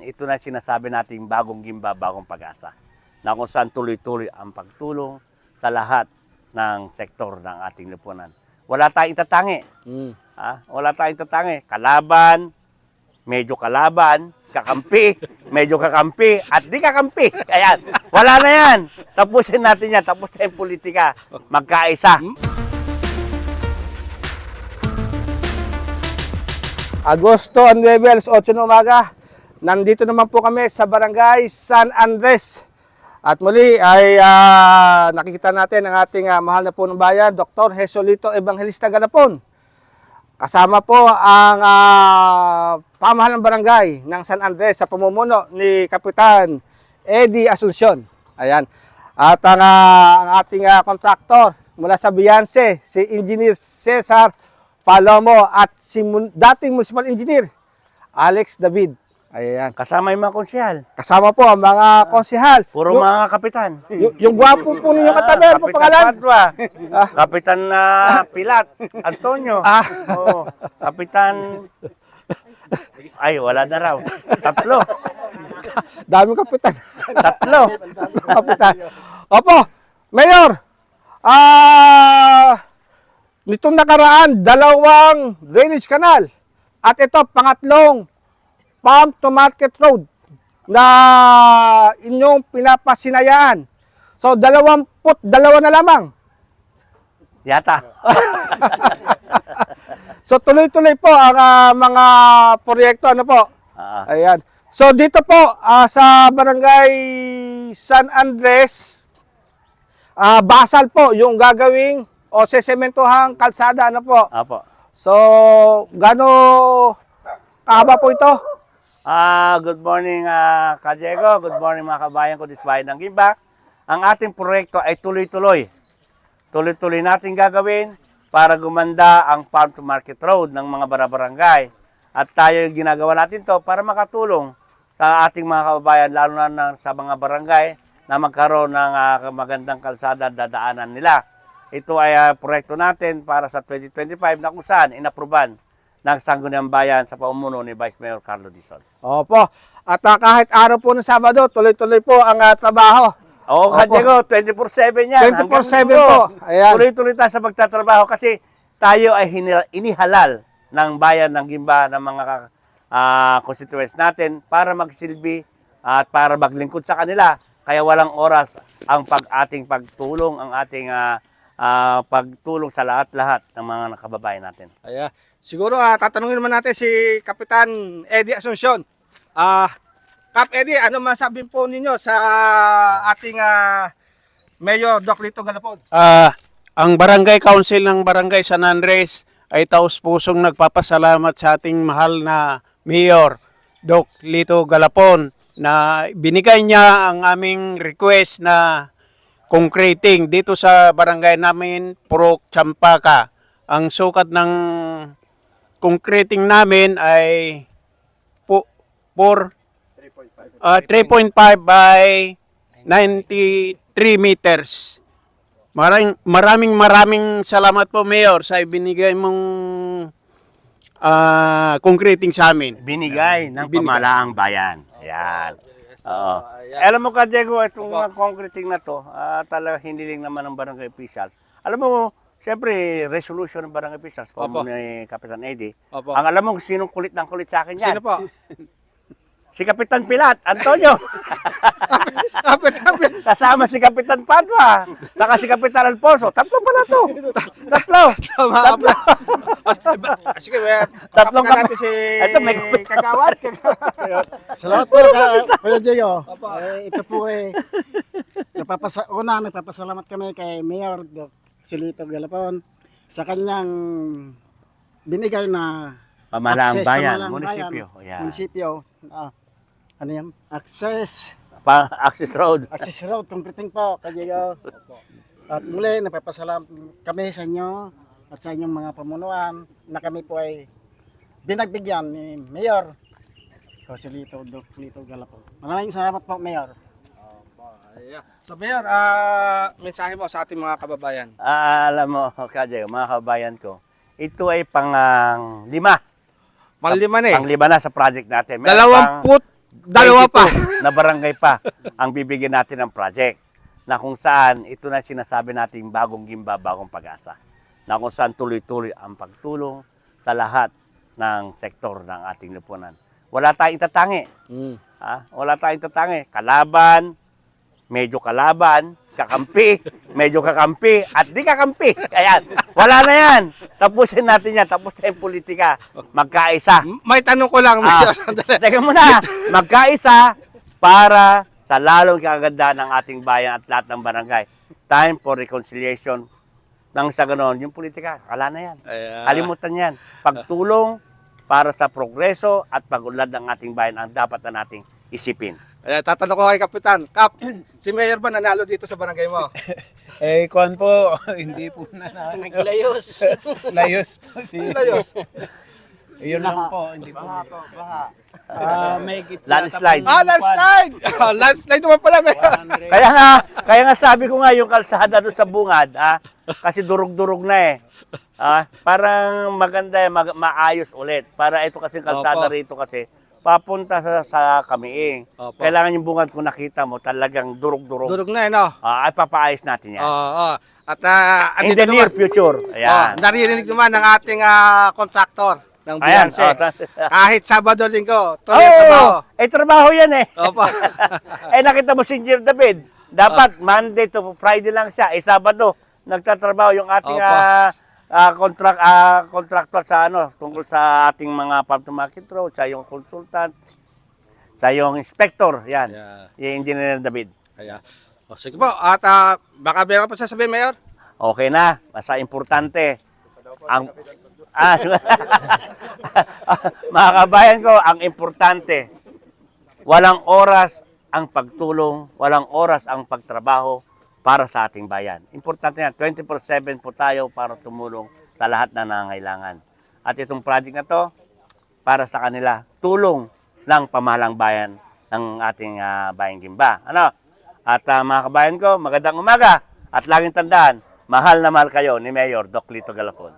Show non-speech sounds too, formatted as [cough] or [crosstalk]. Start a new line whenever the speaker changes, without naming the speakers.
Ito na sinasabi nating bagong gimba, bagong pag-asa na kung saan tuloy-tuloy ang pagtulong sa lahat ng sektor ng ating lipunan. Wala tayong tatangi.
Mm.
Ha? Wala tayong tatangi. Kalaban, medyo kalaban, kakampi, [laughs] medyo kakampi, at di kakampi. Ayan, wala na yan. Tapusin natin yan. Tapos na yung politika. Magkaisa.
Agosto 9, alas 8 ng umaga. Nandito naman po kami sa Barangay San Andres. At muli ay ah, nakikita natin ang ating ah, mahal na punong bayan, Dr. Jesolito Evangelista Galapon. Kasama po ang uh, pamahalang barangay ng San Andres sa pamumuno ni Kapitan Eddie Asuncion. Ayan. At ang, ah, ang ating ah, kontraktor mula sa Beyonce, si Engineer Cesar Palomo at si dating municipal engineer Alex David. Ayan.
Kasama yung mga konsyal.
Kasama po ang mga konsehal.
Puro
Yung-
mga kapitan.
yung, yung gwapo po ninyo katabi, ano po
Kapitan
pangalan?
Padua. [laughs] Kapitan na Pilat. Antonio.
Ah.
Oo. Kapitan... Ay, wala na raw. Tatlo.
Daming kapitan.
Tatlo.
kapitan. Opo, Mayor. Ah, nitong nakaraan, dalawang drainage canal. At ito, pangatlong farm to market road na inyong pinapasinayaan. So, dalawamput, dalawa na lamang.
Yata. [laughs]
So, tuloy-tuloy po ang ah, mga proyekto. Ano po?
Ah,
Ayan. So dito po ah, sa Barangay San Andres, ah, basal po yung gagawing o sesementohang kalsada ano po.
apo.
So gano kahaba po ito?
Ah, good morning, ah, Ka Diego. Good morning, mga kabayan ko, disbayan ng Gimba. Ang ating proyekto ay tuloy-tuloy. Tuloy-tuloy natin gagawin para gumanda ang farm to market road ng mga barabarangay. At tayo ginagawa natin to para makatulong sa ating mga kababayan, lalo na, sa mga barangay na magkaroon ng ah, magandang kalsada at dadaanan nila. Ito ay ah, proyekto natin para sa 2025 na kung saan inapruban ng Sangguniang Bayan sa pamumuno ni Vice Mayor Carlo Dizon.
Opo. At ah, kahit araw po ng Sabado, tuloy-tuloy po ang ah, trabaho.
Oo,
Opo.
ka Diego, 24-7 yan.
24/7
Hanggang
po. Ayan.
Tuloy-tuloy tayo sa pagtatrabaho kasi tayo ay inihalal ng bayan ng Gimba ng mga ah, constituents natin para magsilbi at para maglingkod sa kanila. Kaya walang oras ang pag ating pagtulong, ang ating ah, ah, pagtulong sa lahat-lahat ng mga kababayan natin.
Ayan. Siguro ah, tatanungin naman natin si Kapitan Eddie Asuncion. Ah, Kap Eddie, ano masabi po ninyo sa ating ah, Mayor Doc Lito Galapon?
Ah, ang Barangay Council ng Barangay San Andres ay taos pusong nagpapasalamat sa ating mahal na Mayor, Doc Lito Galapon, na binigay niya ang aming request na concreting dito sa barangay namin, Purok Champaka. Ang sukat ng concreting namin ay po, por, ah, 3.5 by 93 meters. Maraming maraming maraming salamat po Mayor sa ibinigay mong ah concreting sa amin.
Binigay ng
Binigay.
pamalaang bayan. Ayan. Oo. Alam mo ka, Diego, itong mga concreting na to, ah, talaga hindi lang naman ng barangay officials. Alam mo, siyempre, resolution ng barangay officials, po
Opo.
ni Kapitan Eddie.
Opo.
Ang alam mo kung sinong kulit ng kulit sa akin yan?
Sino po?
Si Kapitan Pilat, Antonio. [laughs]
Kapit,
Kasama si Kapitan Padua. Saka si Kapitan Alfonso. Tatlo pala to. Tatlo.
Tama
Tatlo.
Ah, Sige, we,
Tatlong
tatlong
kap-
natin si
Ito, may kapit-
Kagawad.
Salamat po, ka- Kuya Gio. Eh, ito po eh, napapasa una, nagpapasalamat kami kay Mayor Doc Silito Galapon sa kanyang binigay na
Pamalaang
access,
bayan, munisipyo.
bayan,
Ayan.
Munisipyo. Ah, ano yan? Access.
Pa access road. [laughs]
Access road, completing po, Gio. At muli, napapasalamat kami sa inyo at sa inyong mga pamunuan na kami po ay binagbigyan ni Mayor Joselito Lito Galapon. Maraming salamat po, Mayor.
So, Mayor, ah, mensahe mo sa ating mga kababayan.
Ah, alam mo, Kajay, mga kabayan ko, ito ay pang ah, lima.
Panglima na eh.
Pang lima na sa project natin. Meron
Dalawamput, Dalawa pa.
22 na barangay pa [laughs] ang bibigyan natin ng project na kung saan ito na sinasabi nating bagong gimba, bagong pag-asa. Na kung saan tuloy-tuloy ang pagtulong sa lahat ng sektor ng ating lipunan. Wala tayong tatangi.
Mm.
Ha? Wala tayong tatangi. Kalaban, medyo kalaban, kakampi, [laughs] medyo kakampi, at di kakampi. Ayan. Wala na yan. Tapusin natin yan. Tapos na yung politika. Magkaisa.
May tanong ko lang,
Ah,
Mayor. [laughs] Sandali.
teka muna. Magkaisa para sa lalong kaganda ng ating bayan at lahat ng barangay. Time for reconciliation. Nang sa ganon, yung politika, wala na yan.
Ayan.
Kalimutan yan. Pagtulong para sa progreso at pag-unlad ng ating bayan ang dapat na nating isipin.
Ayan, tatanong ko kay Kapitan. Kap, [clears throat] si Mayor ba nanalo dito sa barangay mo? [laughs]
Eh, kuan po, [laughs] hindi po na
Naglayos. [laughs]
Layos po si...
Layos.
Yun lang po, hindi po.
Baha po, baha.
Ah, may gitna
Landslide.
Ah, landslide! Ah, landslide naman pala, Mayor.
Kaya nga, kaya nga sabi ko nga yung kalsada doon sa bungad, ah, kasi durug-durug na eh. Ah, parang maganda eh, mag- maayos ulit. Para ito kasi kalsada
Opo.
rito kasi papunta sa, sa Kamiing.
Opo.
Kailangan yung bungad kung nakita mo talagang durug-durug.
Durog na, eh, no?
Ah, ay papaayos natin yan.
Oo, oo. At uh,
In the near future.
Oh,
Ayan.
naririnig naman ng ating ah, kontraktor ng
Ayan.
Bianse.
oh, ta- [laughs]
Kahit Sabado, Linggo, tuloy
Oo,
trabaho.
eh trabaho yan eh.
Opo. [laughs]
eh nakita mo si Engineer David, dapat Monday to Friday lang siya, eh Sabado nagtatrabaho yung ating
Opo.
ah, ah, contract ah, contractor sa ano tungkol sa ating mga farm to market road, sa yung consultant, sa yung inspector, yan.
Yeah.
Yung Engineer David.
Kaya, o sige po. At ah, baka meron pa sasabihin, Mayor?
Okay na, basta importante. Ang ah, [laughs] mga kabayan ko, ang importante, walang oras ang pagtulong, walang oras ang pagtrabaho para sa ating bayan. Importante yan, 24-7 po tayo para tumulong sa lahat na nangangailangan. At itong project na to, para sa kanila, tulong ng pamahalang bayan ng ating ah, bayang Gimba. Ano? At ah, mga kabayan ko, magandang umaga at laging tandaan, mahal na mahal kayo ni Mayor Doc Lito Galapon.